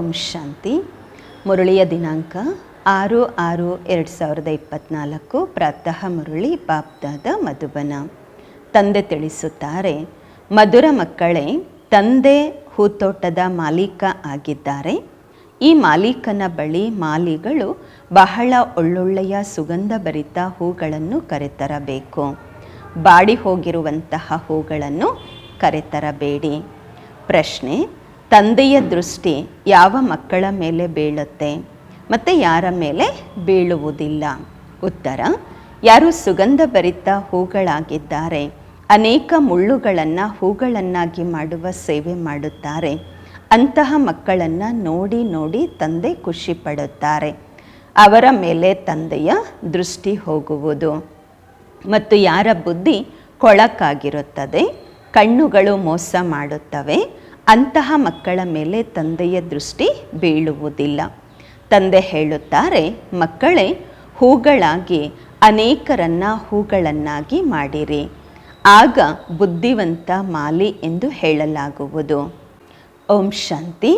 ಓಂ ಶಾಂತಿ. ಮುರಳಿಯ ದಿನಾಂಕ ಆರು ಆರು ಎರಡು ಸಾವಿರದ ಇಪ್ಪತ್ತ್ನಾಲ್ಕು ಪ್ರಾತಃ ಮುರಳಿ ಬಾಪ್ದಾದ ಮಧುಬನ. ತಂದೆ ತಿಳಿಸುತ್ತಾರೆ, ಮಧುರ ಮಕ್ಕಳೇ, ತಂದೆ ಹೂತೋಟದ ಮಾಲೀಕ ಆಗಿದ್ದಾರೆ. ಈ ಮಾಲೀಕನ ಬಳಿ ಮಾಲಿಗಳು ಬಹಳ ಒಳ್ಳೊಳ್ಳೆಯ ಸುಗಂಧಭರಿತ ಹೂಗಳನ್ನು ಕರೆತರಬೇಕು. ಬಾಡಿ ಹೋಗಿರುವಂತಹ ಹೂಗಳನ್ನು ಕರೆತರಬೇಡಿ. ಪ್ರಶ್ನೆ ತಂದೆಯ ದೃಷ್ಟಿ ಯಾವ ಮಕ್ಕಳ ಮೇಲೆ ಬೀಳುತ್ತೆ ಮತ್ತು ಯಾರ ಮೇಲೆ ಬೀಳುವುದಿಲ್ಲ. ಉತ್ತರ, ಯಾರು ಸುಗಂಧಭರಿತ ಹೂಗಳಾಗಿದ್ದಾರೆ, ಅನೇಕ ಮುಳ್ಳುಗಳನ್ನು ಹೂಗಳನ್ನಾಗಿ ಮಾಡುವ ಸೇವೆ ಮಾಡುತ್ತಾರೆ, ಅಂತಹ ಮಕ್ಕಳನ್ನು ನೋಡಿ ನೋಡಿ ತಂದೆ ಖುಷಿ ಪಡುತ್ತಾರೆ. ಅವರ ಮೇಲೆ ತಂದೆಯ ದೃಷ್ಟಿ ಹೋಗುವುದು. ಮತ್ತು ಯಾರ ಬುದ್ಧಿ ಕೊಳಕಾಗಿರುತ್ತದೆ, ಕಣ್ಣುಗಳು ಮೋಸ ಮಾಡುತ್ತವೆ ಅಂತಹ ಮಕ್ಕಳ ಮೇಲೆ ತಂದೆಯ ದೃಷ್ಟಿ ಬೀಳುವುದಿಲ್ಲ. ತಂದೆ ಹೇಳುತ್ತಾರೆ, ಮಕ್ಕಳೇ, ಹೂಗಳಾಗಿ ಅನೇಕರನ್ನ ಹೂಗಳನ್ನಾಗಿ ಮಾಡಿರಿ. ಆಗ ಬುದ್ಧಿವಂತ ಮಾಲಿ ಎಂದು ಹೇಳಲಾಗುವುದು. ಓಂ ಶಾಂತಿ.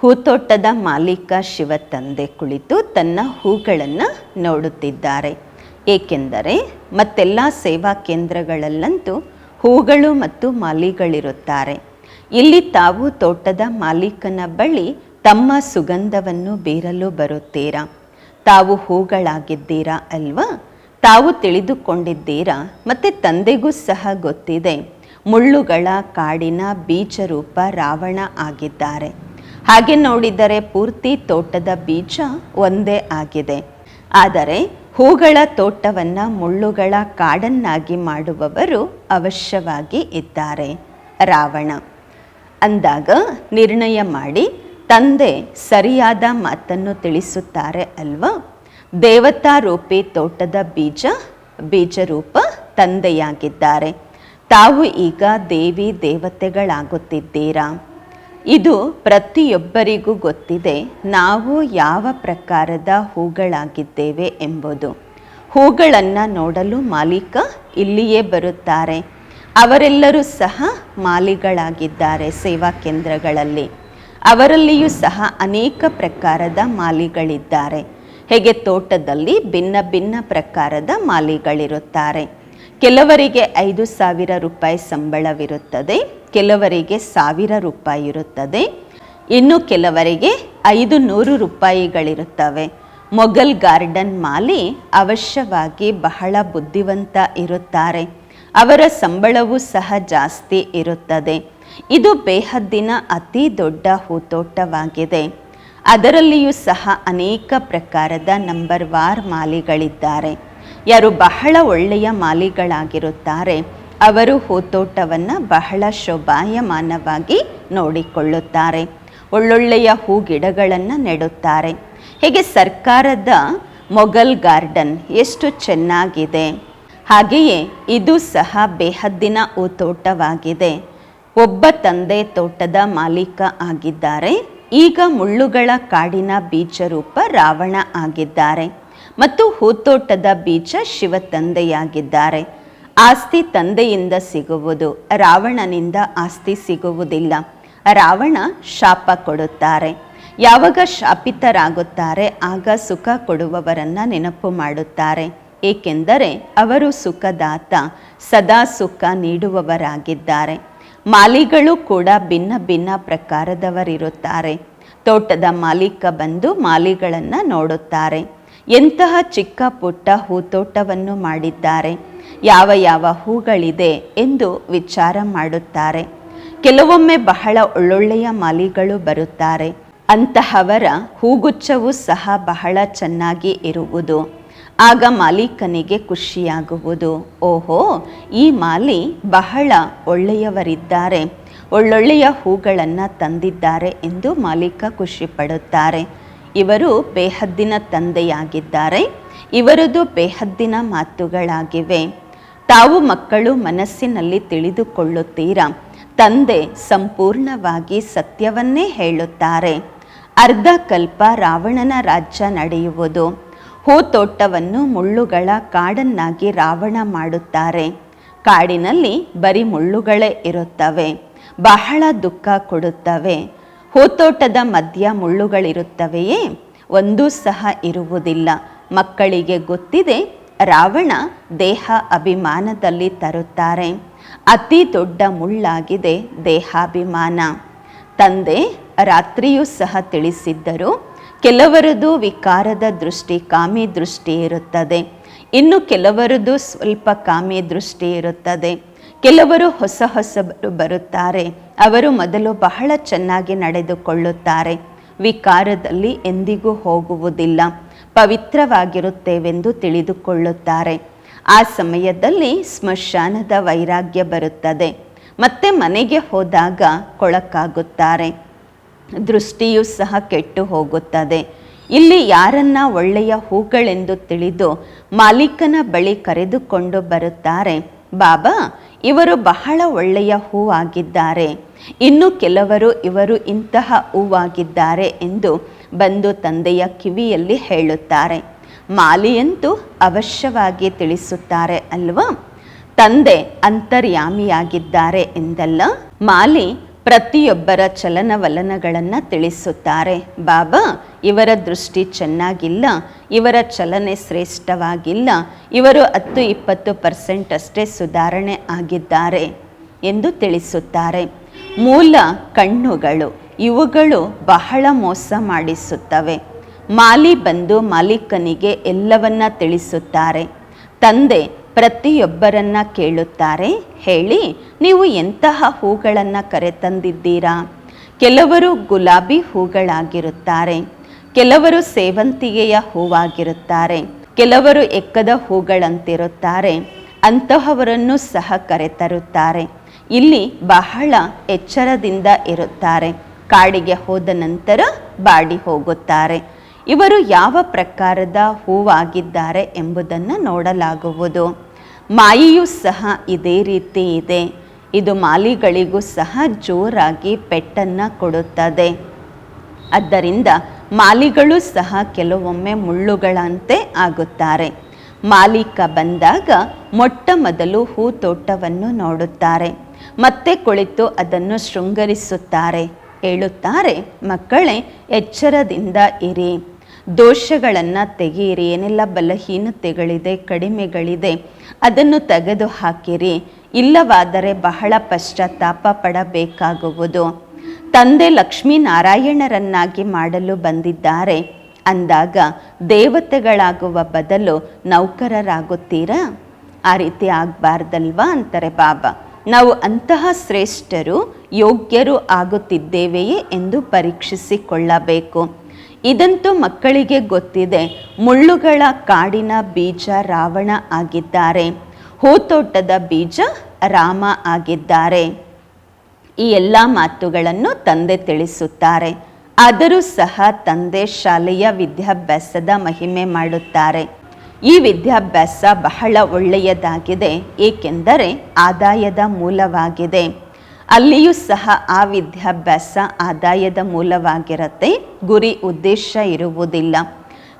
ಹೂತೋಟದ ಮಾಲೀಕ ಶಿವ ತಂದೆ ಕುಳಿತು ತನ್ನ ಹೂಗಳನ್ನು ನೋಡುತ್ತಿದ್ದಾರೆ. ಏಕೆಂದರೆ ಮತ್ತೆಲ್ಲ ಸೇವಾ ಕೇಂದ್ರಗಳಲ್ಲಂತೂ ಹೂಗಳು ಮತ್ತು ಮಾಲಿಗಳಿರುತ್ತಾರೆ. ಇಲ್ಲಿ ತಾವು ತೋಟದ ಮಾಲೀಕನ ಬಳಿ ತಮ್ಮ ಸುಗಂಧವನ್ನು ಬೀರಲು ಬರುತ್ತೀರಾ? ತಾವು ಹೂಗಳಾಗಿದ್ದೀರಾ ಅಲ್ವಾ? ತಾವು ತಿಳಿದುಕೊಂಡಿದ್ದೀರಾ? ಮತ್ತು ತಂದೆಗೂ ಸಹ ಗೊತ್ತಿದೆ. ಮುಳ್ಳುಗಳ ಕಾಡಿನ ಬೀಜರೂಪ ರಾವಣ ಆಗಿದ್ದಾರೆ. ಹಾಗೆ ನೋಡಿದರೆ ಪೂರ್ತಿ ತೋಟದ ಬೀಜ ಒಂದೇ ಆಗಿದೆ. ಆದರೆ ಹೂಗಳ ತೋಟವನ್ನು ಮುಳ್ಳುಗಳ ಕಾಡನ್ನಾಗಿ ಮಾಡುವವರು ಅವಶ್ಯವಾಗಿ ಇದ್ದಾರೆ. ರಾವಣ ಅಂದಾಗ ನಿರ್ಣಯ ಮಾಡಿ ತಂದೆ ಸರಿಯಾದ ಮಾತನ್ನು ತಿಳಿಸುತ್ತಾರೆ ಅಲ್ವಾ? ದೇವತಾರೂಪಿ ತೋಟದ ಬೀಜ, ಬೀಜರೂಪ ತಂದೆಯಾಗಿದ್ದಾರೆ. ತಾವು ಈಗ ದೇವಿ ದೇವತೆಗಳಾಗುತ್ತಿದ್ದೀರಾ? ಇದು ಪ್ರತಿಯೊಬ್ಬರಿಗೂ ಗೊತ್ತಿದೆ, ನಾವು ಯಾವ ಪ್ರಕಾರದ ಹೂಗಳಾಗಿದ್ದೇವೆ ಎಂಬುದು. ಹೂಗಳನ್ನು ನೋಡಲು ಮಾಲೀಕ ಇಲ್ಲಿಯೇ ಬರುತ್ತಾರೆ. ಅವರೆಲ್ಲರೂ ಸಹ ಮಾಲಿಗಳಾಗಿದ್ದಾರೆ ಸೇವಾ ಕೇಂದ್ರಗಳಲ್ಲಿ. ಅವರಲ್ಲಿಯೂ ಸಹ ಅನೇಕ ಪ್ರಕಾರದ ಮಾಲಿಗಳಿದ್ದಾರೆ. ಹೇಗೆ ತೋಟದಲ್ಲಿ ಭಿನ್ನ ಭಿನ್ನ ಪ್ರಕಾರದ ಮಾಲಿಗಳಿರುತ್ತಾರೆ. ಕೆಲವರಿಗೆ ಐದು ಸಾವಿರ ರೂಪಾಯಿ ಸಂಬಳವಿರುತ್ತದೆ, ಕೆಲವರಿಗೆ ಸಾವಿರ ರೂಪಾಯಿ ಇರುತ್ತದೆ, ಇನ್ನು ಕೆಲವರಿಗೆ ಐದು ನೂರು ರೂಪಾಯಿಗಳಿರುತ್ತವೆ. ಮೊಘಲ್ ಗಾರ್ಡನ್ ಮಾಲಿ ಅವಶ್ಯವಾಗಿ ಬಹಳ ಬುದ್ಧಿವಂತ ಇರುತ್ತಾರೆ. ಅವರ ಸಂಬಳವೂ ಸಹ ಜಾಸ್ತಿ ಇರುತ್ತದೆ. ಇದು ಬೇಹದ್ದಿನ ಅತಿ ದೊಡ್ಡ ಹೂತೋಟವಾಗಿದೆ. ಅದರಲ್ಲಿಯೂ ಸಹ ಅನೇಕ ಪ್ರಕಾರದ ನಂಬರ್ ವಾರ್ ಮಾಲಿಗಳಿದ್ದಾರೆ. ಯಾರು ಬಹಳ ಒಳ್ಳೆಯ ಮಾಲಿಗಳಾಗಿರುತ್ತಾರೆ, ಅವರು ಹೂತೋಟವನ್ನು ಬಹಳ ಶೋಭಾಯಮಾನವಾಗಿ ನೋಡಿಕೊಳ್ಳುತ್ತಾರೆ. ಒಳ್ಳೊಳ್ಳೆಯ ಹೂ ಗಿಡಗಳನ್ನು ನೆಡುತ್ತಾರೆ. ಹೀಗೆ ಸರ್ಕಾರದ ಮೊಘಲ್ ಗಾರ್ಡನ್ ಎಷ್ಟು ಚೆನ್ನಾಗಿದೆ. ಹಾಗೆಯೇ ಇದು ಸಹ ಬೇಹದ್ದಿನ ತೋಟವಾಗಿದೆ ಒಬ್ಬ ತಂದೆ ತೋಟದ ಮಾಲೀಕ ಆಗಿದ್ದಾರೆ. ಈಗ ಮುಳ್ಳುಗಳ ಕಾಡಿನ ಬೀಜರೂಪ ರಾವಣ ಆಗಿದ್ದಾರೆ. ಮತ್ತು ಹೂತೋಟದ ಬೀಜ ಶಿವ ತಂದೆಯಾಗಿದ್ದಾರೆ. ಆಸ್ತಿ ತಂದೆಯಿಂದ ಸಿಗುವುದು ರಾವಣನಿಂದ ಆಸ್ತಿ ಸಿಗುವುದಿಲ್ಲ. ರಾವಣ ಶಾಪ ಕೊಡುತ್ತಾರೆ. ಯಾವಾಗ ಶಾಪಿತರಾಗುತ್ತಾರೆ, ಆಗ ಸುಖ ಕೊಡುವವರನ್ನ ನೆನಪು ಮಾಡುತ್ತಾರೆ. ಏಕೆಂದರೆ ಅವರು ಸುಖದಾತ, ಸದಾ ಸುಖ ನೀಡುವವರಾಗಿದ್ದಾರೆ. ಮಾಲಿಗಳು ಕೂಡ ಭಿನ್ನ ಭಿನ್ನ ಪ್ರಕಾರದವರಿರುತ್ತಾರೆ. ತೋಟದ ಮಾಲೀಕ ಬಂದು ಮಾಲಿಗಳನ್ನು ನೋಡುತ್ತಾರೆ. ಎಂತಹ ಚಿಕ್ಕ ಪುಟ್ಟ ಹೂತೋಟವನ್ನು ಮಾಡಿದ್ದಾರೆ. ಯಾವ ಯಾವ ಹೂಗಳಿದೆ ಎಂದು ವಿಚಾರ ಮಾಡುತ್ತಾರೆ. ಕೆಲವೊಮ್ಮೆ ಬಹಳ ಒಳ್ಳೊಳ್ಳೆಯ ಮಾಲಿಗಳು ಬರುತ್ತಾರೆ. ಅಂತಹವರ ಹೂಗುಚ್ಛವು ಸಹ ಬಹಳ ಚೆನ್ನಾಗಿ ಇರುವುದು. ಆಗ ಮಾಲೀಕನಿಗೆ ಖುಷಿಯಾಗುವುದು. ಓಹೋ, ಈ ಮಾಲಿ ಬಹಳ ಒಳ್ಳೆಯವರಿದ್ದಾರೆ. ಒಳ್ಳೊಳ್ಳೆಯ ಹೂಗಳನ್ನು ತಂದಿದ್ದಾರೆ ಎಂದು ಮಾಲೀಕ ಖುಷಿ ಪಡುತ್ತಾರೆ ಇವರು ಬೇಹದ್ದಿನ ತಂದೆಯಾಗಿದ್ದಾರೆ. ಇವರದು ಬೇಹದ್ದಿನ ಮಾತುಗಳಾಗಿವೆ. ತಾವು ಮಕ್ಕಳು ಮನಸ್ಸಿನಲ್ಲಿ ತಿಳಿದುಕೊಳ್ಳುತ್ತೀರಾ? ತಂದೆ ಸಂಪೂರ್ಣವಾಗಿ ಸತ್ಯವನ್ನೇ ಹೇಳುತ್ತಾರೆ. ಅರ್ಧ ಕಲ್ಪ ರಾವಣನ ರಾಜ್ಯ ನಡೆಯುವುದು. ಹೂತೋಟವನ್ನು ಮುಳ್ಳುಗಳ ಕಾಡನ್ನಾಗಿ ರಾವಣ ಮಾಡುತ್ತಾರೆ. ಕಾಡಿನಲ್ಲಿ ಬರೀ ಮುಳ್ಳುಗಳೇ ಇರುತ್ತವೆ, ಬಹಳ ದುಃಖ ಕೊಡುತ್ತವೆ. ಹೂತೋಟದ ಮಧ್ಯ ಮುಳ್ಳುಗಳಿರುತ್ತವೆಯೇ? ಒಂದೂ ಸಹ ಇರುವುದಿಲ್ಲ. ಮಕ್ಕಳಿಗೆ ಗೊತ್ತಿದೆ, ರಾವಣ ದೇಹ ಅಭಿಮಾನದಲ್ಲಿ ತರುತ್ತಾರೆ. ಅತಿ ದೊಡ್ಡ ಮುಳ್ಳಾಗಿದೆ ದೇಹಾಭಿಮಾನ. ತಂದೆ ರಾತ್ರಿಯೂ ಸಹ ತಿಳಿಸಿದ್ದರು ಕೆಲವರದು ವಿಕಾರದ ದೃಷ್ಟಿ ಕಾಮಿ ದೃಷ್ಟಿ ಇರುತ್ತದೆ. ಇನ್ನು ಕೆಲವರದು ಸ್ವಲ್ಪ ಕಾಮಿ ದೃಷ್ಟಿ ಇರುತ್ತದೆ. ಕೆಲವರು ಹೊಸ ಹೊಸಬರು ಬರುತ್ತಾರೆ. ಅವರು ಮೊದಲು ಬಹಳ ಚೆನ್ನಾಗಿ ನಡೆದುಕೊಳ್ಳುತ್ತಾರೆ. ವಿಕಾರದಲ್ಲಿ ಎಂದಿಗೂ ಹೋಗುವುದಿಲ್ಲ. ಪವಿತ್ರವಾಗಿರುತ್ತೇವೆಂದು ತಿಳಿದುಕೊಳ್ಳುತ್ತಾರೆ. ಆ ಸಮಯದಲ್ಲಿ ಸ್ಮಶಾನದ ವೈರಾಗ್ಯ ಬರುತ್ತದೆ. ಮತ್ತೆ ಮನೆಗೆ ಹೋದಾಗ ಕೊಳಕಾಗುತ್ತಾರೆ. ದೃಷ್ಟಿಯೂ ಸಹ ಕೆಟ್ಟು ಹೋಗುತ್ತದೆ. ಇಲ್ಲಿ ಯಾರನ್ನ ಒಳ್ಳೆಯ ಹೂಗಳೆಂದು ತಿಳಿದು ಮಾಲೀಕನ ಬಳಿ ಕರೆದುಕೊಂಡು ಬರುತ್ತಾರೆ. ಬಾಬಾ, ಇವರು ಬಹಳ ಒಳ್ಳೆಯ ಹೂವಾಗಿದ್ದಾರೆ. ಇನ್ನು ಕೆಲವರು ಇವರು ಇಂತಹ ಹೂವಾಗಿದ್ದಾರೆ ಎಂದು ಬಂದು ತಂದೆಯ ಕಿವಿಯಲ್ಲಿ ಹೇಳುತ್ತಾರೆ. ಮಾಲಿಯಂತೂ ಅವಶ್ಯವಾಗಿ ತಿಳಿಸುತ್ತಾರೆ ಅಲ್ವಾ? ತಂದೆ ಅಂತರ್ಯಾಮಿಯಾಗಿದ್ದಾರೆ ಎಂದಲ್ಲ, ಮಾಲಿ ಪ್ರತಿಯೊಬ್ಬರ ಚಲನವಲನಗಳನ್ನು ತಿಳಿಸುತ್ತಾರೆ. ಬಾಬಾ, ಇವರ ದೃಷ್ಟಿ ಚೆನ್ನಾಗಿಲ್ಲ, ಇವರ ಚಲನೆ ಶ್ರೇಷ್ಠವಾಗಿಲ್ಲ, ಇವರು ಹತ್ತು ಇಪ್ಪತ್ತು ಪರ್ಸೆಂಟ್ ಅಷ್ಟೇ ಸುಧಾರಣೆ ಆಗಿದ್ದಾರೆ ಎಂದು ತಿಳಿಸುತ್ತಾರೆ. ಮೂಲ ಕಣ್ಣುಗಳು, ಇವುಗಳು ಬಹಳ ಮೋಸ ಮಾಡಿಸುತ್ತವೆ. ಮಾಲಿ ಬಂದು ಮಾಲೀಕನಿಗೆ ಎಲ್ಲವನ್ನ ತಿಳಿಸುತ್ತಾರೆ. ತಂದೆ ಪ್ರತಿಯೊಬ್ಬರನ್ನ ಕೇಳುತ್ತಾರೆ. ಹೇಳಿ, ನೀವು ಎಂತಹ ಹೂಗಳನ್ನು ಕರೆತಂದಿದ್ದೀರಾ? ಕೆಲವರು ಗುಲಾಬಿ ಹೂಗಳಾಗಿರುತ್ತಾರೆ. ಕೆಲವರು ಸೇವಂತಿಗೆಯ ಹೂವಾಗಿರುತ್ತಾರೆ. ಕೆಲವರು ಎಕ್ಕದ ಹೂಗಳಂತಿರುತ್ತಾರೆ. ಅಂತಹವರನ್ನು ಸಹ ಕರೆತರುತ್ತಾರೆ. ಇಲ್ಲಿ ಬಹಳ ಎಚ್ಚರದಿಂದ ಇರುತ್ತಾರೆ. ಕಾಡಿಗೆ ಹೋದ ನಂತರ ಬಾಡಿ ಹೋಗುತ್ತಾರೆ. ಇವರು ಯಾವ ಪ್ರಕಾರದ ಹೂವಾಗಿದ್ದಾರೆ ಎಂಬುದನ್ನು ನೋಡಲಾಗುವುದು. ಮಾಯೆಯೂ ಸಹ ಇದೇ ರೀತಿ ಇದೆ. ಇದು ಮಾಲಿಗಳಿಗೂ ಸಹ ಜೋರಾಗಿ ಪೆಟ್ಟನ್ನು ಕೊಡುತ್ತದೆ. ಆದ್ದರಿಂದ ಮಾಲಿಗಳು ಸಹ ಕೆಲವೊಮ್ಮೆ ಮುಳ್ಳುಗಳಂತೆ ಆಗುತ್ತಾರೆ. ಮಾಲೀಕ ಬಂದಾಗ ಮೊಟ್ಟ ಮೊದಲು ಹೂ ತೋಟವನ್ನು ನೋಡುತ್ತಾರೆ. ಮತ್ತೆ ಕುಳಿತು ಅದನ್ನು ಶೃಂಗರಿಸುತ್ತಾರೆ. ಹೇಳುತ್ತಾರೆ, ಮಕ್ಕಳೇ, ಎಚ್ಚರದಿಂದ ಇರಿ. ದೋಷಗಳನ್ನು ತೆಗೆಯಿರಿ ಏನೆಲ್ಲ ಬಲಹೀನತೆಗಳಿದೆ, ಕಡಿಮೆಗಳಿದೆ, ಅದನ್ನು ತೆಗೆದು ಹಾಕಿರಿ ಇಲ್ಲವಾದರೆ ಬಹಳ ಪಶ್ಚಾತ್ತಾಪ ಪಡಬೇಕಾಗುವುದು. ತಂದೆ ಲಕ್ಷ್ಮೀನಾರಾಯಣರನ್ನಾಗಿ ಮಾಡಲು ಬಂದಿದ್ದಾರೆ. ಅಂದಾಗ ದೇವತೆಗಳಾಗುವ ಬದಲು ನೌಕರರಾಗುತ್ತೀರಾ? ಆ ರೀತಿ ಆಗಬಾರ್ದಲ್ವಾ ಅಂತಾರೆ ಬಾಬಾ ನಾವು ಅಂತಹ ಶ್ರೇಷ್ಠರು, ಯೋಗ್ಯರು ಆಗುತ್ತಿದ್ದೇವೆಯೇ ಎಂದು ಪರೀಕ್ಷಿಸಿಕೊಳ್ಳಬೇಕು. ಇದಂತೂ ಮಕ್ಕಳಿಗೆ ಗೊತ್ತಿದೆ. ಮುಳ್ಳುಗಳ ಕಾಡಿನ ಬೀಜ ರಾವಣ ಆಗಿದ್ದಾರೆ. ಹೂತೋಟದ ಬೀಜ ರಾಮ ಆಗಿದ್ದಾರೆ. ಈ ಎಲ್ಲ ಮಾತುಗಳನ್ನು ತಂದೆ ತಿಳಿಸುತ್ತಾರೆ. ಆದರೂ ಸಹ ತಂದೆ ಶಾಲೆಯ ವಿದ್ಯಾಭ್ಯಾಸದ ಮಹಿಮೆ ಮಾಡುತ್ತಾರೆ. ಈ ವಿದ್ಯಾಭ್ಯಾಸ ಬಹಳ ಒಳ್ಳೆಯದಾಗಿದೆ, ಏಕೆಂದರೆ ಆದಾಯದ ಮೂಲವಾಗಿದೆ. ಅಲ್ಲಿಯೂ ಸಹ ಆ ವಿದ್ಯಾಭ್ಯಾಸ ಆದಾಯದ ಮೂಲವಾಗಿರುತ್ತೆ. ಗುರಿ ಉದ್ದೇಶ ಇರುವುದಿಲ್ಲ.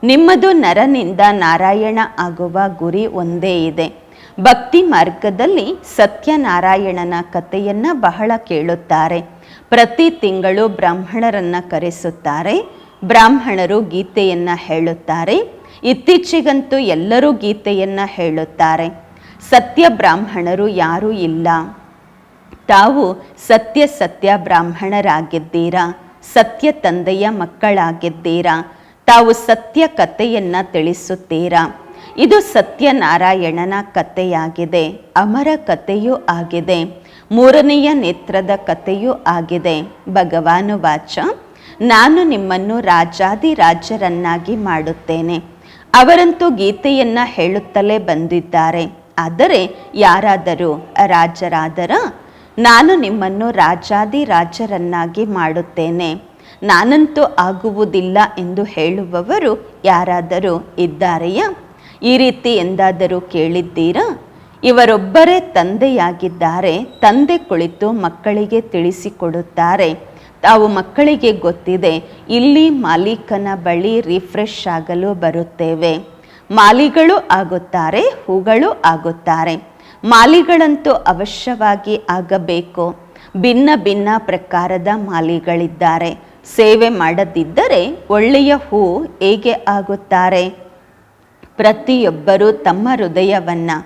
ನಿಮ್ಮದು ನರನಿಂದ ನಾರಾಯಣ ಆಗುವ ಗುರಿ ಒಂದೇ ಇದೆ. ಭಕ್ತಿ ಮಾರ್ಗದಲ್ಲಿ ಸತ್ಯನಾರಾಯಣನ ಕಥೆಯನ್ನು ಬಹಳ ಕೇಳುತ್ತಾರೆ. ಪ್ರತಿ ತಿಂಗಳು ಬ್ರಾಹ್ಮಣರನ್ನು ಕರೆಸುತ್ತಾರೆ. ಬ್ರಾಹ್ಮಣರು ಗೀತೆಯನ್ನು ಹೇಳುತ್ತಾರೆ. ಇತ್ತೀಚೆಗಂತೂ ಎಲ್ಲರೂ ಗೀತೆಯನ್ನು ಹೇಳುತ್ತಾರೆ. ಸತ್ಯ ಬ್ರಾಹ್ಮಣರು ಯಾರೂ ಇಲ್ಲ. ತಾವು ಸತ್ಯ ಸತ್ಯ ಬ್ರಾಹ್ಮಣರಾಗಿದ್ದೀರಾ, ಸತ್ಯ ತಂದೆಯ ಮಕ್ಕಳಾಗಿದ್ದೀರಾ, ತಾವು ಸತ್ಯ ಕಥೆಯನ್ನು ತಿಳಿಸುತ್ತೀರಾ? ಇದು ಸತ್ಯನಾರಾಯಣನ ಕಥೆಯಾಗಿದೆ, ಅಮರ ಕಥೆಯೂ ಆಗಿದೆ, ಮೂರನೆಯ ನೇತ್ರದ ಕಥೆಯೂ ಆಗಿದೆ. ಭಗವಾನು ವಾಚ, ನಾನು ನಿಮ್ಮನ್ನು ರಾಜಾದಿರಾಜರನ್ನಾಗಿ ಮಾಡುತ್ತೇನೆ. ಅವರಂತೂ ಗೀತೆಯನ್ನು ಹೇಳುತ್ತಲೇ ಬಂದಿದ್ದಾರೆ. ಆದರೆ ಯಾರಾದರೂ ರಾಜರಾದರ? ನಾನು ನಿಮ್ಮನ್ನು ರಾಜಾದಿ ರಾಜರನ್ನಾಗಿ ಮಾಡುತ್ತೇನೆ. ನಾನಂತೂ ಆಗುವುದಿಲ್ಲ ಎಂದು ಹೇಳುವವರು ಯಾರಾದರೂ ಇದ್ದಾರೆಯಾ? ಈ ರೀತಿ ಎಂದಾದರೂ ಕೇಳಿದ್ದೀರಾ? ಇವರೊಬ್ಬರೇ ತಂದೆಯಾಗಿದ್ದಾರೆ. ತಂದೆ ಕುಳಿತು ಮಕ್ಕಳಿಗೆ ತಿಳಿಸಿಕೊಡುತ್ತಾರೆ. ತಾವು ಮಕ್ಕಳಿಗೆ ಗೊತ್ತಿದೆ, ಇಲ್ಲಿ ಮಾಲೀಕನ ಬಳಿ ರಿಫ್ರೆಶ್ ಆಗಲು ಬರುತ್ತೇವೆ. ಮಾಲಿಗಳು ಆಗುತ್ತಾರೆ, ಹೂಗಳು ಆಗುತ್ತಾರೆ. ಮಾಲಿಗಳಂತೂ ಅವಶ್ಯವಾಗಿ ಆಗಬೇಕು. ಭಿನ್ನ ಭಿನ್ನ ಪ್ರಕಾರದ ಮಾಲಿಗಳಿದ್ದಾರೆ. ಸೇವೆ ಮಾಡದಿದ್ದರೆ ಒಳ್ಳೆಯ ಹೂ ಹೇಗೆ ಆಗುತ್ತಾರೆ? ಪ್ರತಿಯೊಬ್ಬರೂ ತಮ್ಮ ಹೃದಯವನ್ನು,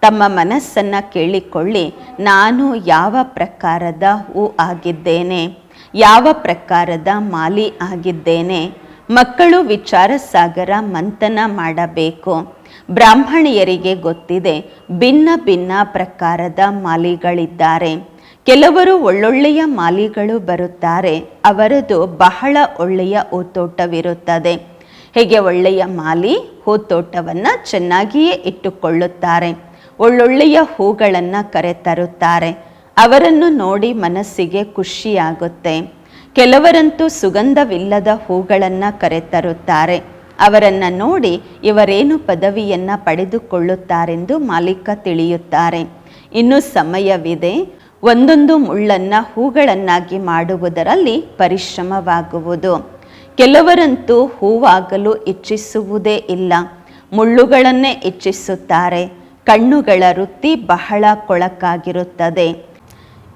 ತಮ್ಮ ಮನಸ್ಸನ್ನು ಕೇಳಿಕೊಳ್ಳಿ, ನಾನು ಯಾವ ಪ್ರಕಾರದ ಹೂ ಆಗಿದ್ದೇನೆ? ಯಾವ ಪ್ರಕಾರದ ಮಾಲಿ ಆಗಿದ್ದೇನೆ? ಮಕ್ಕಳು ವಿಚಾರ ಸಾಗರ ಮಂಥನ ಮಾಡಬೇಕು. ಬ್ರಾಹ್ಮಣಿಯರಿಗೆ ಗೊತ್ತಿದೆ, ಭಿನ್ನ ಭಿನ್ನ ಪ್ರಕಾರದ ಮಾಲಿಗಳಿದ್ದಾರೆ. ಕೆಲವರು ಒಳ್ಳೊಳ್ಳೆಯ ಮಾಲಿಗಳು ಬರುತ್ತಾರೆ, ಅವರದು ಬಹಳ ಒಳ್ಳೆಯ ಹೂತೋಟವಿರುತ್ತದೆ. ಹೇಗೆ ಒಳ್ಳೆಯ ಮಾಲಿ ಹೂತೋಟವನ್ನು ಚೆನ್ನಾಗಿಯೇ ಇಟ್ಟುಕೊಳ್ಳುತ್ತಾರೆ, ಒಳ್ಳೊಳ್ಳೆಯ ಹೂಗಳನ್ನು ಕರೆತರುತ್ತಾರೆ, ಅವರನ್ನು ನೋಡಿ ಮನಸ್ಸಿಗೆ ಖುಷಿಯಾಗುತ್ತೆ. ಕೆಲವರಂತೂ ಸುಗಂಧವಿಲ್ಲದ ಹೂಗಳನ್ನು ಕರೆತರುತ್ತಾರೆ. ಅವರನ್ನು ನೋಡಿ ಇವರೇನು ಪದವಿಯನ್ನು ಪಡೆದುಕೊಳ್ಳುತ್ತಾರೆಂದು ಮಾಲೀಕ ತಿಳಿಯುತ್ತಾರೆ. ಇನ್ನು ಸಮಯವಿದೆ. ಒಂದೊಂದು ಮುಳ್ಳನ್ನು ಹೂಗಳನ್ನಾಗಿ ಮಾಡುವುದರಲ್ಲಿ ಪರಿಶ್ರಮವಾಗುವುದು. ಕೆಲವರಂತೂ ಹೂವಾಗಲು ಇಚ್ಛಿಸುವುದೇ ಇಲ್ಲ. ಮುಳ್ಳುಗಳನ್ನೇ ಇಚ್ಛಿಸುತ್ತಾರೆ. ಕಣ್ಣುಗಳ ವೃತ್ತಿ ಬಹಳ ಕೊಳಕಾಗಿರುತ್ತದೆ.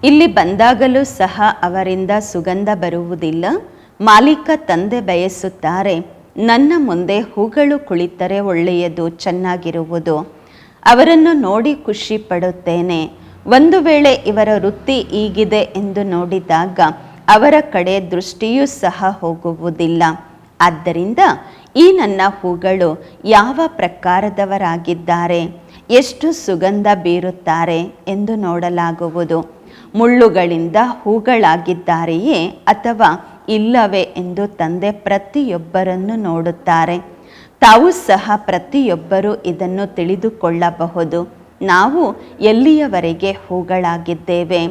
ಇಲ್ಲಿ ಬಂದಾಗಲೂ ಸಹ ಅವರಿಂದ ಸುಗಂಧ ಬರುವುದಿಲ್ಲ. ಮಾಲೀಕ ತಂದೆ ಬಯಸುತ್ತಾರೆ, ನನ್ನ ಮುಂದೆ ಹೂಗಳು ಕುಳಿತರೆ ಒಳ್ಳೆಯದು, ಚೆನ್ನಾಗಿರುವುದು. ಅವರನ್ನು ನೋಡಿ ಖುಷಿ ಪಡುತ್ತೇನೆ. ಒಂದು ವೇಳೆ ಇವರ ವೃತ್ತಿ ಹೀಗಿದೆ ಎಂದು ನೋಡಿದಾಗ ಅವರ ಕಡೆ ದೃಷ್ಟಿಯೂ ಸಹ ಹೋಗುವುದಿಲ್ಲ. ಆದ್ದರಿಂದ ಈ ನನ್ನ ಹೂಗಳು ಯಾವ ಪ್ರಕಾರದವರಾಗಿದ್ದಾರೆ, ಎಷ್ಟು ಸುಗಂಧ ಬೀರುತ್ತಾರೆ ಎಂದು ನೋಡಲಾಗುವುದು. ಮುಳ್ಳುಗಳಿಂದ ಹೂಗಳಾಗಿದ್ದಾರೆಯೇ ಅಥವಾ ಇಲ್ಲವೇ ಎಂದು ತಂದೆ ಪ್ರತಿಯೊಬ್ಬರನ್ನು ನೋಡುತ್ತಾರೆ. ತಾವು ಸಹ ಪ್ರತಿಯೊಬ್ಬರೂ ಇದನ್ನು ತಿಳಿದುಕೊಳ್ಳಬಹುದು. ನಾವು ಎಲ್ಲಿಯವರೆಗೆ ಹೂಗಳಾಗಿದ್ದೇವೆ?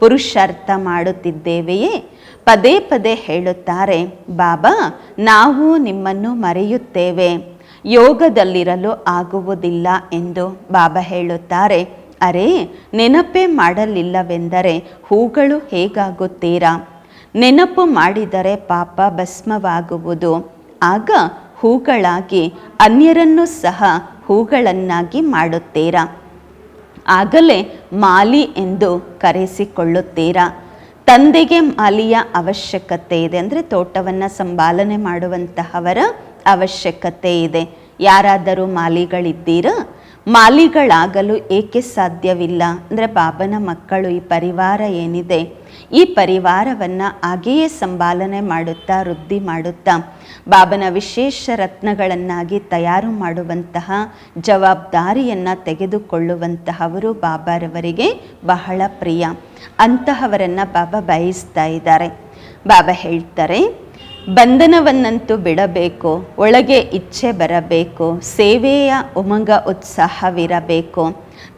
ಪುರುಷಾರ್ಥ ಮಾಡುತ್ತಿದ್ದೇವೆಯೇ? ಪದೇ ಪದೇ ಹೇಳುತ್ತಾರೆ, ಬಾಬಾ, ನಾವು ನಿಮ್ಮನ್ನು ಮರೆಯುತ್ತೇವೆ. ಯೋಗದಲ್ಲಿರಲು ಆಗುವುದಿಲ್ಲ ಎಂದು ಬಾಬಾ ಹೇಳುತ್ತಾರೆ. ಅರೆ, ನೆನಪೇ ಮಾಡಲಿಲ್ಲವೆಂದರೆ ಹೂಗಳು ಹೇಗಾಗುತ್ತೀರಾ? ನೆನಪು ಮಾಡಿದರೆ ಪಾಪ ಭಸ್ಮವಾಗುವುದು. ಆಗ ಹೂಗಳಾಗಿ, ಅನ್ಯರನ್ನು ಸಹ ಹೂಗಳನ್ನಾಗಿ ಮಾಡುತ್ತೀರಾ? ಆಗಲೇ ಮಾಲಿ ಎಂದು ಕರೆಸಿಕೊಳ್ಳುತ್ತೀರಾ? ತಂದೆಗೆ ಮಾಲಿಯ ಅವಶ್ಯಕತೆ ಇದೆ ಅಂದರೆ ತೋಟವನ್ನು ಸಂಪಾಲನೆ ಮಾಡುವಂತಹವರ ಅವಶ್ಯಕತೆ ಇದೆ. ಯಾರಾದರೂ ಮಾಲಿಗಳಿದ್ದೀರಾ? ಮಾಲಿಗಳಾಗಲು ಏಕೆ ಸಾಧ್ಯವಿಲ್ಲ? ಅಂದರೆ ಬಾಬನ ಮಕ್ಕಳು, ಈ ಪರಿವಾರ ಏನಿದೆ? ಈ ಪರಿವಾರವನ್ನು ಹಾಗೆಯೇ ಸಂಪಾಲನೆ ಮಾಡುತ್ತಾ, ವೃದ್ಧಿ ಮಾಡುತ್ತಾ ಬಾಬನ ವಿಶೇಷ ರತ್ನಗಳನ್ನಾಗಿ ತಯಾರು ಮಾಡುವಂತಹ ಜವಾಬ್ದಾರಿಯನ್ನು ತೆಗೆದುಕೊಳ್ಳುವಂತಹವರು ಬಾಬಾರವರಿಗೆ ಬಹಳ ಪ್ರಿಯ. ಅಂತಹವರನ್ನು ಬಾಬಾ ಬಯಸ್ತಾ ಇದ್ದಾರೆ. ಬಾಬಾ ಹೇಳ್ತಾರೆ ಬಂಧನವನ್ನಂತೂ ಬಿಡಬೇಕು, ಒಳಗೆ ಇಚ್ಛೆ ಬರಬೇಕು, ಸೇವೆಯ ಉಮಂಗ ಉತ್ಸಾಹವಿರಬೇಕು,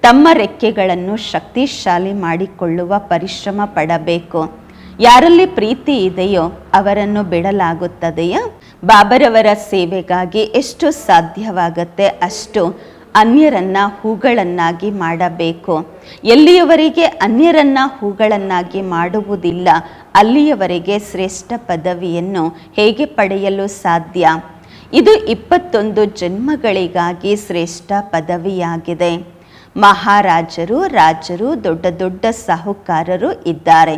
ತಮ್ಮ ರೆಕ್ಕೆಗಳನ್ನು ಶಕ್ತಿಶಾಲಿ ಮಾಡಿಕೊಳ್ಳುವ ಪರಿಶ್ರಮ ಪಡಬೇಕು. ಯಾರಲ್ಲಿ ಪ್ರೀತಿ ಇದೆಯೋ ಅವರನ್ನು ಬಿಡಲಾಗುತ್ತದೆಯಾ? ಬಾಬರವರ ಸೇವೆಗಾಗಿ ಎಷ್ಟು ಸಾಧ್ಯವಾಗುತ್ತೆ ಅಷ್ಟು ಅನ್ಯರನ್ನ ಹೂಗಳನ್ನಾಗಿ ಮಾಡಬೇಕು. ಎಲ್ಲಿಯವರೆಗೆ ಅನ್ಯರನ್ನ ಹೂಗಳನ್ನಾಗಿ ಮಾಡುವುದಿಲ್ಲ, ಅಲ್ಲಿಯವರೆಗೆ ಶ್ರೇಷ್ಠ ಪದವಿಯನ್ನು ಹೇಗೆ ಪಡೆಯಲು ಸಾಧ್ಯ? ಇದು ಇಪ್ಪತ್ತೊಂದು ಜನ್ಮಗಳಿಗಾಗಿ ಶ್ರೇಷ್ಠ ಪದವಿಯಾಗಿದೆ. ಮಹಾರಾಜರು, ರಾಜರು, ದೊಡ್ಡ ದೊಡ್ಡ ಸಾಹುಕಾರರು ಇದ್ದಾರೆ.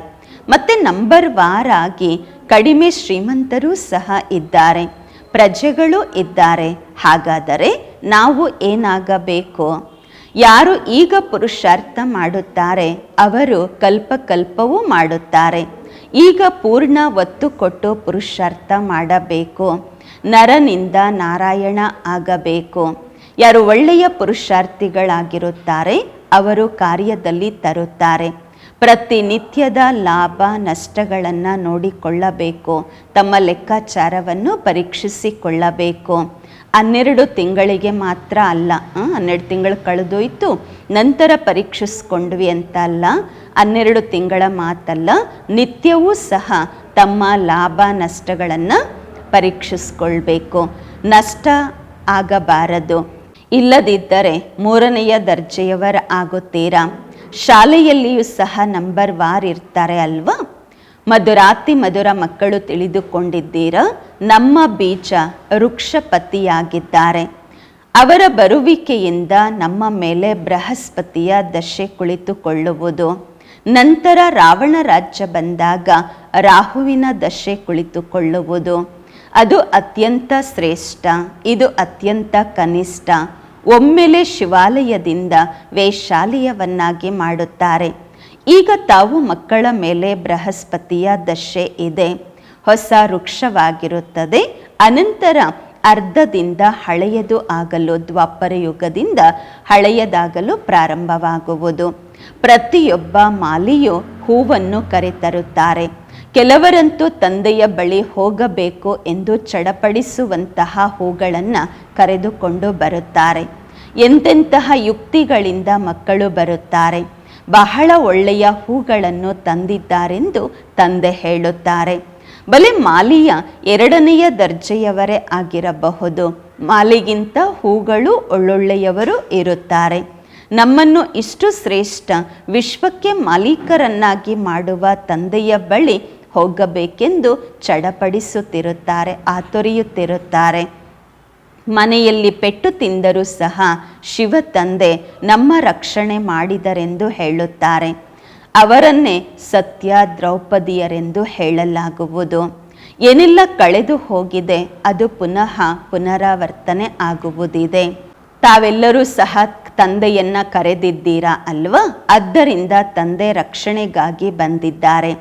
ಮತ್ತು ನಂಬರ್ ವಾರ್ ಆಗಿ ಕಡಿಮೆ ಶ್ರೀಮಂತರೂ ಸಹ ಇದ್ದಾರೆ. ಪ್ರಜೆಗಳು ಇದ್ದಾರೆ. ಹಾಗಾದರೆ ನಾವು ಏನಾಗಬೇಕು? ಯಾರು ಈಗ ಪುರುಷಾರ್ಥ ಮಾಡುತ್ತಾರೆ, ಅವರು ಕಲ್ಪಕಲ್ಪವೂ ಮಾಡುತ್ತಾರೆ. ಈಗ ಪೂರ್ಣ ಒತ್ತು ಕೊಟ್ಟು ಪುರುಷಾರ್ಥ ಮಾಡಬೇಕು. ನರನಿಂದ ನಾರಾಯಣ ಆಗಬೇಕು. ಯಾರು ಒಳ್ಳೆಯ ಪುರುಷಾರ್ಥಿಗಳಾಗಿರುತ್ತಾರೆ, ಅವರು ಕಾರ್ಯದಲ್ಲಿ ತರುತ್ತಾರೆ. ಪ್ರತಿನಿತ್ಯದ ಲಾಭ ನಷ್ಟಗಳನ್ನು ನೋಡಿಕೊಳ್ಳಬೇಕು. ತಮ್ಮ ಲೆಕ್ಕಾಚಾರವನ್ನು ಪರೀಕ್ಷಿಸಿಕೊಳ್ಳಬೇಕು. ಹನ್ನೆರಡು ತಿಂಗಳಿಗೆ ಮಾತ್ರ ಅಲ್ಲ ಹನ್ನೆರಡು ತಿಂಗಳು ಕಳೆದೋಯ್ತು, ನಂತರ ಪರೀಕ್ಷಿಸ್ಕೊಂಡ್ವಿ ಅಂತ ಅಲ್ಲ, ಹನ್ನೆರಡು ತಿಂಗಳ ಮಾತಲ್ಲ, ನಿತ್ಯವೂ ಸಹ ತಮ್ಮ ಲಾಭ ನಷ್ಟಗಳನ್ನು ಪರೀಕ್ಷಿಸ್ಕೊಳ್ಬೇಕು. ನಷ್ಟ ಆಗಬಾರದು. ಇಲ್ಲದಿದ್ದರೆ ಮೂರನೆಯ ದರ್ಜೆಯವರ ಆಗುತ್ತೀರಾ? ಶಾಲೆಯಲ್ಲಿಯೂ ಸಹ ನಂಬರ್ ವಾರ್ ಇರ್ತಾರೆ ಅಲ್ವಾ? ಮಧುರಾತಿ ಮಧುರ ಮಕ್ಕಳು ತಿಳಿದುಕೊಂಡಿದ್ದೀರ? ನಮ್ಮ ಬೀಜ ವೃಕ್ಷಪತಿಯಾಗಿದ್ದಾರೆ. ಅವರ ಬರುವಿಕೆಯಿಂದ ನಮ್ಮ ಮೇಲೆ ಬೃಹಸ್ಪತಿಯ ದಶೆ ಕುಳಿತುಕೊಳ್ಳುವುದು. ನಂತರ ರಾವಣ ರಾಜ್ಯ ಬಂದಾಗ ರಾಹುವಿನ ದಶೆ ಕುಳಿತುಕೊಳ್ಳುವುದು. ಅದು ಅತ್ಯಂತ ಶ್ರೇಷ್ಠ, ಇದು ಅತ್ಯಂತ ಕನಿಷ್ಠ. ಒಮ್ಮೆಲೆ ಶಿವಾಲಯದಿಂದ ವೇಶಾಲಯವನ್ನಾಗಿ ಮಾಡುತ್ತಾರೆ. ಈಗ ತಾವು ಮಕ್ಕಳ ಮೇಲೆ ಬೃಹಸ್ಪತಿಯ ದಶೆ ಇದೆ. ಹೊಸ ವೃಕ್ಷವಾಗಿರುತ್ತದೆ. ಅನಂತರ ಅರ್ಧದಿಂದ ಹಳೆಯದು ಆಗಲು, ದ್ವಾಪರ ಯುಗದಿಂದ ಹಳೆಯದಾಗಲು ಪ್ರಾರಂಭವಾಗುವುದು. ಪ್ರತಿಯೊಬ್ಬ ಮಾಲಿಯು ಹೂವನ್ನು ಕರೆತರುತ್ತಾರೆ. ಕೆಲವರಂತೂ ತಂದೆಯ ಬಳಿ ಹೋಗಬೇಕು ಎಂದು ಚಡಪಡಿಸುವಂತಹ ಹೂಗಳನ್ನು ಕರೆದುಕೊಂಡು ಬರುತ್ತಾರೆ. ಎಂತೆಂತಹ ಯುಕ್ತಿಗಳಿಂದ ಮಕ್ಕಳು ಬರುತ್ತಾರೆ. ಬಹಳ ಒಳ್ಳೆಯ ಹೂಗಳನ್ನು ತಂದಿದ್ದಾರೆಂದು ತಂದೆ ಹೇಳುತ್ತಾರೆ. ಬಲೆ ಮಾಲಿಯ ಎರಡನೆಯ ದರ್ಜೆಯವರೇ ಆಗಿರಬಹುದು. ಮಾಲಿಗಿಂತ ಹೂಗಳು ಒಳ್ಳೊಳ್ಳೆಯವರು ಇರುತ್ತಾರೆ. ನಮ್ಮನ್ನು ಇಷ್ಟು ಶ್ರೇಷ್ಠ, ವಿಶ್ವಕ್ಕೆ ಮಾಲೀಕರನ್ನಾಗಿ ಮಾಡುವ ತಂದೆಯ ಬಳಿ ಹೋಗಬೇಕೆಂದು ಚಡಪಡಿಸುತ್ತಿರುತ್ತಾರೆ ಆತೊರೆಯುತ್ತಿರುತ್ತಾರೆ ಮನೆಯಲ್ಲಿ ಪೆಟ್ಟು ತಿಂದರೂ ಸಹ ಶಿವ ತಂದೆ ನಮ್ಮ ರಕ್ಷಣೆ ಮಾಡಿದರೆಂದು ಹೇಳುತ್ತಾರೆ. ಅವರನ್ನೇ ಸತ್ಯ ದ್ರೌಪದಿಯರೆಂದು ಹೇಳಲಾಗುವುದು. ಏನೆಲ್ಲ ಕಳೆದು ಹೋಗಿದೆ, ಅದು ಪುನಃ ಪುನರಾವರ್ತನೆ ಆಗುವುದಿದೆ. ತಾವೆಲ್ಲರೂ ಸಹ ತಂದೆಯನ್ನ ಕರೆದಿದ್ದೀರಾ ಅಲ್ವಾ? ಆದ್ದರಿಂದ ತಂದೆ ರಕ್ಷಣೆಗಾಗಿ ಬಂದಿದ್ದಾರೆ.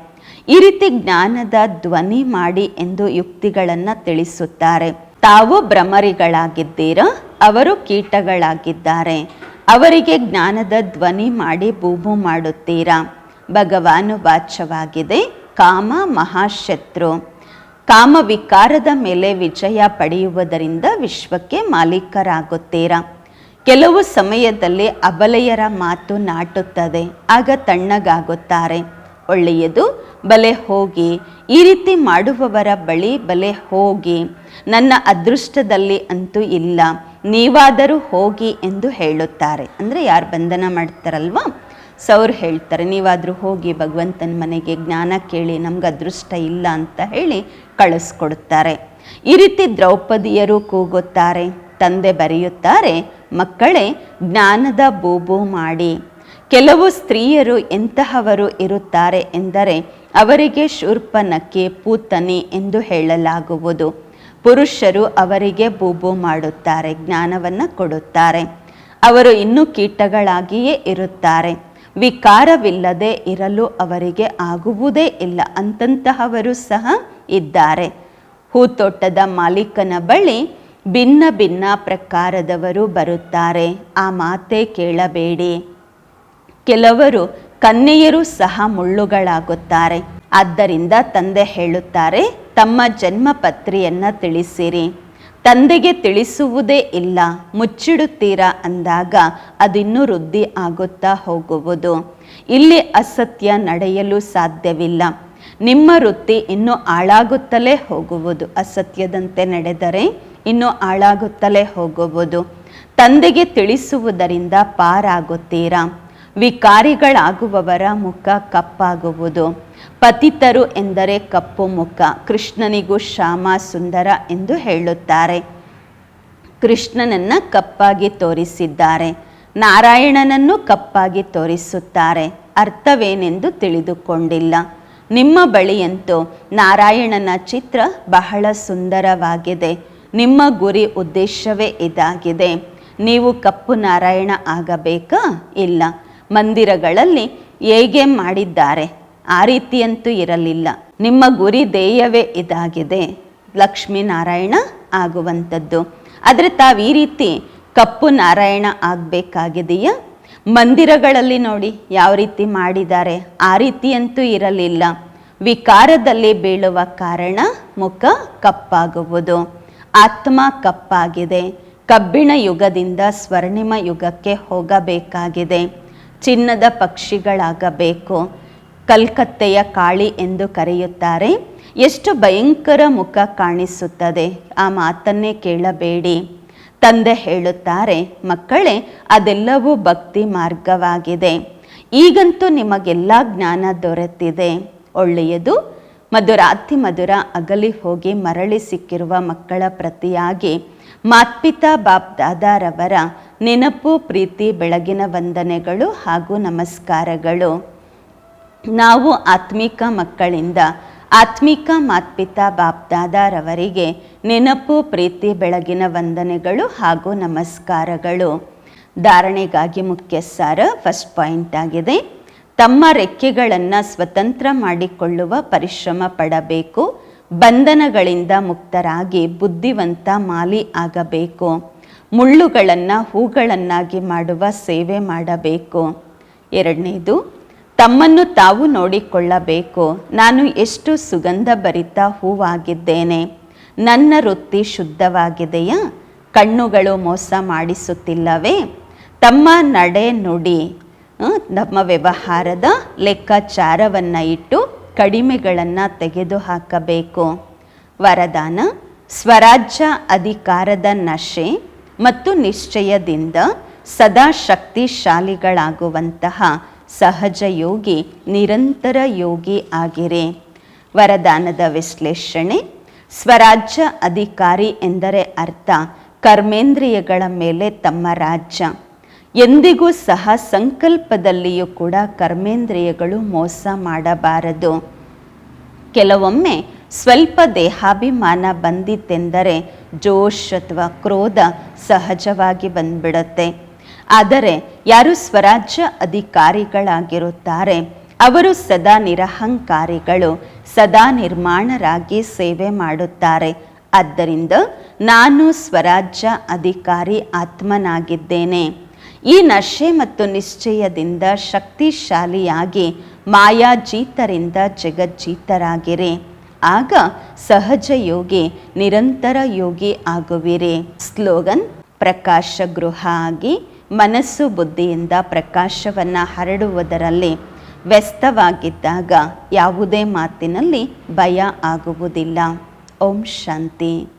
ಈ ರೀತಿ ಜ್ಞಾನದ ಧ್ವನಿ ಮಾಡಿ ಎಂದು ಯುಕ್ತಿಗಳನ್ನು ತಿಳಿಸುತ್ತಾರೆ. ತಾವು ಭ್ರಮರಿಗಳಾಗಿದ್ದೀರಾ? ಅವರು ಕೀಟಗಳಾಗಿದ್ದಾರೆ. ಅವರಿಗೆ ಜ್ಞಾನದ ಧ್ವನಿ ಮಾಡಿ ಬೂಬು ಮಾಡುತ್ತೀರಾ? ಭಗವಾನು ವಾಚ್ಯವಾಗಿದೆ. ಕಾಮ ಮಹಾಶತ್ರು. ಕಾಮ ವಿಕಾರದ ಮೇಲೆ ವಿಜಯ ಪಡೆಯುವುದರಿಂದ ವಿಶ್ವಕ್ಕೆ ಮಾಲೀಕರಾಗುತ್ತೀರಾ? ಕೆಲವು ಸಮಯದಲ್ಲಿ ಅಬಲೆಯರ ಮಾತು ನಾಟುತ್ತದೆ. ಆಗ ತಣ್ಣಗಾಗುತ್ತಾರೆ. ಒಳ್ಳೆಯದು. ಬಲೆ ಹೋಗಿ, ಈ ರೀತಿ ಮಾಡುವವರ ಬಳಿ ಬಲೆ ಹೋಗಿ, ನನ್ನ ಅದೃಷ್ಟದಲ್ಲಿ ಅಂತೂ ಇಲ್ಲ. ನೀವಾದರೂ ಹೋಗಿ ಎಂದು ಹೇಳುತ್ತಾರೆ. ಅಂದರೆ ಯಾರು ಬಂಧನ ಮಾಡ್ತಾರಲ್ವಾ? ಸೌರ್ ಹೇಳ್ತಾರೆ, ನೀವಾದರೂ ಹೋಗಿ ಭಗವಂತನ ಮನೆಗೆ ಜ್ಞಾನ ಕೇಳಿ, ನಮ್ಗೆ ಅದೃಷ್ಟ ಇಲ್ಲ ಅಂತ ಹೇಳಿ ಕಳಿಸ್ಕೊಡುತ್ತಾರೆ ಈ ರೀತಿ ದ್ರೌಪದಿಯರು ಕೂಗುತ್ತಾರೆ. ತಂದೆ ಬರೆಯುತ್ತಾರೆ, ಮಕ್ಕಳೇ, ಜ್ಞಾನದ ಬೂಬು ಮಾಡಿ. ಕೆಲವು ಸ್ತ್ರೀಯರು ಎಂತಹವರು ಇರುತ್ತಾರೆ ಎಂದರೆ ಅವರಿಗೆ ಶೂರ್ಪನಕ್ಕೆ ಪೂತನಿ ಎಂದು ಹೇಳಲಾಗುವುದು. ಪುರುಷರು ಅವರಿಗೆ ಬೂಬು ಮಾಡುತ್ತಾರೆ, ಜ್ಞಾನವನ್ನು ಕೊಡುತ್ತಾರೆ. ಅವರು ಇನ್ನೂ ಕೀಟಗಳಾಗಿಯೇ ಇರುತ್ತಾರೆ. ವಿಕಾರವಿಲ್ಲದೆ ಇರಲು ಅವರಿಗೆ ಆಗುವುದೇ ಇಲ್ಲ, ಅಂತಂತಹವರು ಸಹ ಇದ್ದಾರೆ. ಹೂತೋಟದ ಮಾಲೀಕನ ಬಳಿ ಭಿನ್ನ ಭಿನ್ನ ಪ್ರಕಾರದವರು ಬರುತ್ತಾರೆ. ಆ ಮಾತೇ ಕೇಳಬೇಡಿ. ಕೆಲವರು ಕನ್ಯೆಯರು ಸಹ ಮುಳ್ಳುಗಳಾಗುತ್ತಾರೆ. ಆದ್ದರಿಂದ ತಂದೆ ಹೇಳುತ್ತಾರೆ, ತಮ್ಮ ಜನ್ಮ ಪತ್ರಿಯನ್ನು ತಿಳಿಸಿರಿ. ತಂದೆಗೆ ತಿಳಿಸುವುದೇ ಇಲ್ಲ, ಮುಚ್ಚಿಡುತ್ತೀರಾ ಅಂದಾಗ ಅದಿನ್ನೂ ವೃದ್ಧಿ ಆಗುತ್ತಾ ಹೋಗುವುದು. ಇಲ್ಲಿ ಅಸತ್ಯ ನಡೆಯಲು ಸಾಧ್ಯವಿಲ್ಲ. ನಿಮ್ಮ ವೃತ್ತಿ ಇನ್ನೂ ಹಾಳಾಗುತ್ತಲೇ ಹೋಗುವುದು. ಅಸತ್ಯದಂತೆ ನಡೆದರೆ ಇನ್ನೂ ಹಾಳಾಗುತ್ತಲೇ ಹೋಗುವುದು. ತಂದೆಗೆ ತಿಳಿಸುವುದರಿಂದ ಪಾರಾಗುತ್ತೀರಾ? ವಿಕಾರಿಗಳಾಗುವವರ ಮುಖ ಕಪ್ಪಾಗುವುದು. ಪತಿತರು ಎಂದರೆ ಕಪ್ಪು ಮುಖ. ಕೃಷ್ಣನಿಗೂ ಶ್ಯಾಮ ಸುಂದರ ಎಂದು ಹೇಳುತ್ತಾರೆ. ಕೃಷ್ಣನನ್ನ ಕಪ್ಪಾಗಿ ತೋರಿಸಿದ್ದಾರೆ. ನಾರಾಯಣನನ್ನು ಕಪ್ಪಾಗಿ ತೋರಿಸುತ್ತಾರೆ. ಅರ್ಥವೇನೆಂದು ತಿಳಿದುಕೊಂಡಿಲ್ಲ. ನಿಮ್ಮ ಬಳಿಯಂತೂ ನಾರಾಯಣನ ಚಿತ್ರ ಬಹಳ ಸುಂದರವಾಗಿದೆ. ನಿಮ್ಮ ಗುರಿ ಉದ್ದೇಶವೇ ಇದಾಗಿದೆ. ನೀವು ಕಪ್ಪು ನಾರಾಯಣ ಆಗಬೇಕಾ? ಇಲ್ಲ. ಮಂದಿರಗಳಲ್ಲಿ ಹೇಗೆ ಮಾಡಿದ್ದಾರೆ? ಆ ರೀತಿಯಂತೂ ಇರಲಿಲ್ಲ. ನಿಮ್ಮ ಗುರಿ ಧ್ಯೇಯವೇ ಇದಾಗಿದೆ. ಲಕ್ಷ್ಮೀನಾರಾಯಣ ಆಗುವಂಥದ್ದು. ಆದರೆ ತಾವು ಈ ರೀತಿ ಕಪ್ಪು ನಾರಾಯಣ ಆಗಬೇಕಾಗಿದೆಯಾ? ಮಂದಿರಗಳಲ್ಲಿ ನೋಡಿ ಯಾವ ರೀತಿ ಮಾಡಿದ್ದಾರೆ. ಆ ರೀತಿಯಂತೂ ಇರಲಿಲ್ಲ. ವಿಕಾರದಲ್ಲಿ ಬೀಳುವ ಕಾರಣ ಮುಖ ಕಪ್ಪಾಗುವುದು. ಆತ್ಮ ಕಪ್ಪಾಗಿದೆ. ಕಬ್ಬಿಣ ಯುಗದಿಂದ ಸ್ವರ್ಣಿಮ ಯುಗಕ್ಕೆ ಹೋಗಬೇಕಾಗಿದೆ. ಚಿನ್ನದ ಪಕ್ಷಿಗಳಾಗಬೇಕು. ಕಲ್ಕತ್ತೆಯ ಕಾಳಿ ಎಂದು ಕರೆಯುತ್ತಾರೆ. ಎಷ್ಟು ಭಯಂಕರ ಮುಖ ಕಾಣಿಸುತ್ತದೆ. ಆ ಮಾತನ್ನೇ ಕೇಳಬೇಡಿ. ತಂದೆ ಹೇಳುತ್ತಾರೆ, ಮಕ್ಕಳೇ, ಅದೆಲ್ಲವೂ ಭಕ್ತಿ ಮಾರ್ಗವಾಗಿದೆ. ಈಗಂತೂ ನಿಮಗೆಲ್ಲ ಜ್ಞಾನ ದೊರೆತಿದೆ. ಒಳ್ಳೆಯದು, ಮಧುರಾತಿ ಮಧುರ ಅಗಲಿ ಹೋಗಿ ಮರಳಿ ಸಿಕ್ಕಿರುವ ಮಕ್ಕಳ ಪ್ರತಿಯಾಗಿ ಮಾತ್ಪಿತಾ ಬಾಪ್ ದಾದಾರವರ ನೆನಪು, ಪ್ರೀತಿ, ಬೆಳಗಿನ ವಂದನೆಗಳು ಹಾಗೂ ನಮಸ್ಕಾರಗಳು. ನಾವು ಆತ್ಮಿಕ ಮಕ್ಕಳಿಂದ ಆತ್ಮಿಕ ಮಾತ್ಪಿತಾ ಬಾಪ್ದಾದಾರವರಿಗೆ ನೆನಪು, ಪ್ರೀತಿ, ಬೆಳಗಿನ ವಂದನೆಗಳು ಹಾಗೂ ನಮಸ್ಕಾರಗಳು. ಧಾರಣೆಗಾಗಿ ಮುಖ್ಯ ಸಾರ ಫಸ್ಟ್ ಪಾಯಿಂಟ್ ಆಗಿದೆ. ತಮ್ಮ ರೆಕ್ಕೆಗಳನ್ನು ಸ್ವತಂತ್ರ ಮಾಡಿಕೊಳ್ಳುವ ಪರಿಶ್ರಮ ಪಡಬೇಕು. ಬಂಧನಗಳಿಂದ ಮುಕ್ತರಾಗಿ ಬುದ್ಧಿವಂತ ಮಾಲಿ ಆಗಬೇಕು. ಮುಳ್ಳುಗಳನ್ನು, ಹೂಗಳನ್ನಾಗಿ ಮಾಡುವ ಸೇವೆ ಮಾಡಬೇಕು. ಎರಡನೇದು, ತಮ್ಮನ್ನು ತಾವು ನೋಡಿಕೊಳ್ಳಬೇಕು. ನಾನು ಎಷ್ಟು ಸುಗಂಧ ಭರಿತ ಹೂವಾಗಿದ್ದೇನೆ. ನನ್ನ ವೃತ್ತಿ ಶುದ್ಧವಾಗಿದೆಯಾ? ಕಣ್ಣುಗಳು ಮೋಸ ಮಾಡಿಸುತ್ತಿಲ್ಲವೇ? ತಮ್ಮ ನಡೆ ನುಡಿ ನಮ್ಮ ವ್ಯವಹಾರದ ಲೆಕ್ಕಾಚಾರವನ್ನು ಇಟ್ಟು ಕಡಿಮೆಗಳನ್ನು ತೆಗೆದುಹಾಕಬೇಕು. ವರದಾನ, ಸ್ವರಾಜ್ಯ ಅಧಿಕಾರದ ನಶೆ ಮತ್ತು ನಿಶ್ಚಯದಿಂದ ಸದಾ ಶಕ್ತಿಶಾಲಿಗಳಾಗುವಂತಹ ಸಹಜ ಯೋಗಿ, ನಿರಂತರ ಯೋಗಿ ಆಗಿರಿ. ವರದಾನದ ವಿಶ್ಲೇಷಣೆ, ಸ್ವರಾಜ್ಯ ಅಧಿಕಾರಿ ಎಂದರೆ ಅರ್ಥ ಕರ್ಮೇಂದ್ರಿಯಗಳ ಮೇಲೆ ತಮ್ಮ ರಾಜ್ಯ. ಎಂದಿಗೂ ಸಹ ಸಂಕಲ್ಪದಲ್ಲಿಯೂ ಕೂಡ ಕರ್ಮೇಂದ್ರಿಯಗಳು ಮೋಸ ಮಾಡಬಾರದು. ಕೆಲವೊಮ್ಮೆ ಸ್ವಲ್ಪ ದೇಹಾಭಿಮಾನ ಬಂದಿತ್ತೆಂದರೆ ಜೋಶ್ ಅಥವಾ ಕ್ರೋಧ ಸಹಜವಾಗಿ ಬಂದ್ಬಿಡತ್ತೆ. ಆದರೆ ಯಾರು ಸ್ವರಾಜ್ಯ ಅಧಿಕಾರಿಗಳಾಗಿರುತ್ತಾರೆ, ಅವರು ಸದಾ ನಿರಹಂಕಾರಿಗಳು, ಸದಾ ನಿರ್ಮಾಣರಾಗಿ ಸೇವೆ ಮಾಡುತ್ತಾರೆ. ಆದ್ದರಿಂದ ನಾನು ಸ್ವರಾಜ್ಯ ಅಧಿಕಾರಿ ಆತ್ಮನಾಗಿದ್ದೇನೆ. ಈ ನಶೆ ಮತ್ತು ನಿಶ್ಚಯದಿಂದ ಶಕ್ತಿಶಾಲಿಯಾಗಿ ಮಾಯಾಜೀತರಿಂದ ಜಗಜ್ಜೀತರಾಗಿರಿ. ಆಗ ಸಹಜ ಯೋಗಿ, ನಿರಂತರ ಯೋಗಿ ಆಗುವಿರಿ. ಸ್ಲೋಗನ್ ಪ್ರಕಾಶ ಗೃಹ ಆಗಿ ಮನಸ್ಸು ಬುದ್ಧಿಯಿಂದ ಪ್ರಕಾಶವನ್ನು ಹರಡುವುದರಲ್ಲಿ ವ್ಯಸ್ತವಾಗಿದ್ದಾಗ ಯಾವುದೇ ಮಾತಿನಲ್ಲಿ ಭಯ ಆಗುವುದಿಲ್ಲ. ಓಂ ಶಾಂತಿ.